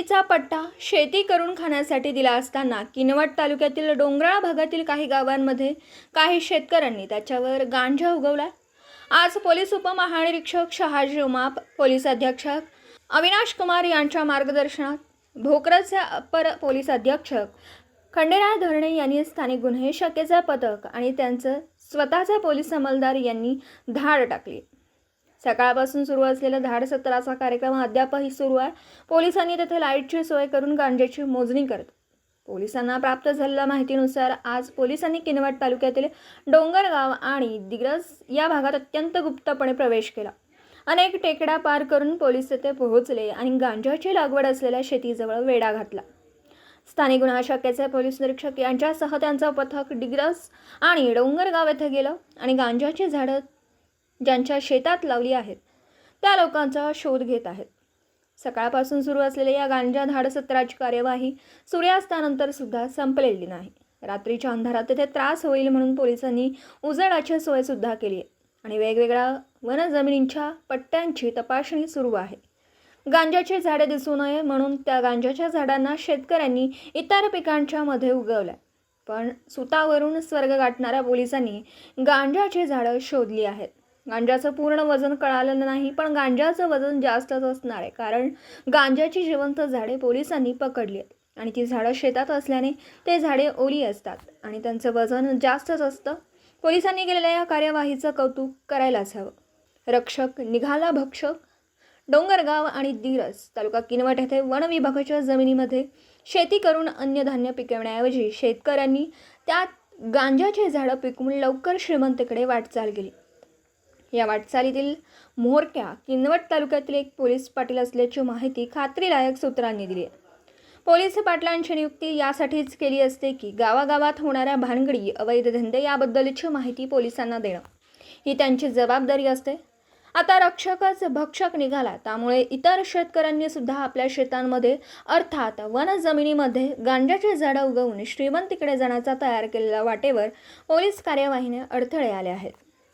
जमिनीचा पट्टा शेती करून खाण्यासाठी दिला असताना किनवट तालुक्यातील डोंगराळ भागातील काही गावांमध्ये काही शेतकऱ्यांनी त्याच्यावर गांजा उगवला. आज पोलीस उपमहानिरीक्षक शहाजी उमाप पोलीस अधीक्षक अविनाश कुमार यांच्या मार्गदर्शनात भोकरचे अपर पोलीस अधीक्षक खंडेराय धरणे यांनी स्थानिक गुन्हे शाखेचा पथक आणि त्यांचं स्वतःचा पोलीस अंमलदार यांनी धाड टाकली. सकाळपासून सुरू असलेला धाड सत्राचा कार्यक्रम अद्यापही सुरू आहे. पोलिसांनी तेथे लाईटची सोय करून गांजेची मोजणी करत पोलिसांना प्राप्त झालेल्या माहितीनुसार आज पोलिसांनी किनवट तालुक्यातील डोंगरगाव आणि दिग्रस या भागात अत्यंत गुप्तपणे प्रवेश केला. अनेक टेकड्या पार करून पोलीस तेथे पोहोचले आणि गांजाची लागवड असलेल्या शेतीजवळ वेढा घातला. स्थानिक गुन्हा शाखेचे पोलीस निरीक्षक यांच्यासह त्यांचं पथक डिग्रस आणि डोंगरगाव येथे गेलं आणि गांजाची झाडं ज्यांच्या शेतात लावली आहेत. त्या लोकांचा शोध घेत आहेत. सकाळपासून सुरू असलेल्या या गांजा धाड सत्राची कार्यवाही सूर्यास्तानंतर सुद्धा संपलेली नाही. रात्रीच्या अंधारात तेथे त्रास होईल म्हणून पोलिसांनी उजेडाची सोयसुद्धा केली आहे आणि वेगवेगळ्या वनजमिनींच्या पट्ट्यांची तपासणी सुरू आहे. गांजाची झाडे दिसू नये म्हणून त्या गांजाच्या झाडांना शेतकऱ्यांनी इतर पिकांच्या मध्ये उगवल्या. पण सुतावरून स्वर्ग गाठणाऱ्या पोलिसांनी गांजाची झाडं शोधली आहेत. गांजाचं पूर्ण वजन कळालं नाही पण गांजाचं वजन जास्तच असणार आहे कारण गांजाची जिवंत झाडे पोलिसांनी पकडली आहेत. आणि ती झाडं शेतात असल्याने ते झाडे ओली असतात आणि त्यांचं वजन जास्तच असतं. पोलिसांनी केलेल्या या कार्यवाहीचं कौतुक करायलाच हवं. रक्षक निघाला भक्षक डोंगरगाव आणि दिरस तालुका किनवट येथे वनविभागाच्या जमिनीमध्ये शेती करून अन्नधान्य पिकवण्याऐवजी शेतकऱ्यांनी त्यात गांजाचे झाडं पिकवून लवकर श्रीमंतीकडे वाटचाल केली. या वाटचालीतील मोहरक्या किनवट तालुक्यातील एक पोलीस पाटील असल्याची माहिती खात्रीलायक सूत्रांनी दिली आहे. पोलीस पाटलांची नियुक्ती यासाठीच केली असते की गावागावात होणाऱ्या भानगडी अवैध धंदे याबद्दलची माहिती पोलिसांना देणं. ही त्यांची जबाबदारी असते. आता रक्षकच भक्षक निघाला त्यामुळे इतर शेतकऱ्यांनी सुद्धा आपल्या शेतांमध्ये अर्थात वन जमिनीमध्ये गांजाची झाडं उगवून श्रीमंतीकडे जाण्याचा तयार केलेल्या वाटेवर पोलीस कार्यवाहीने अडथळे आले आहेत.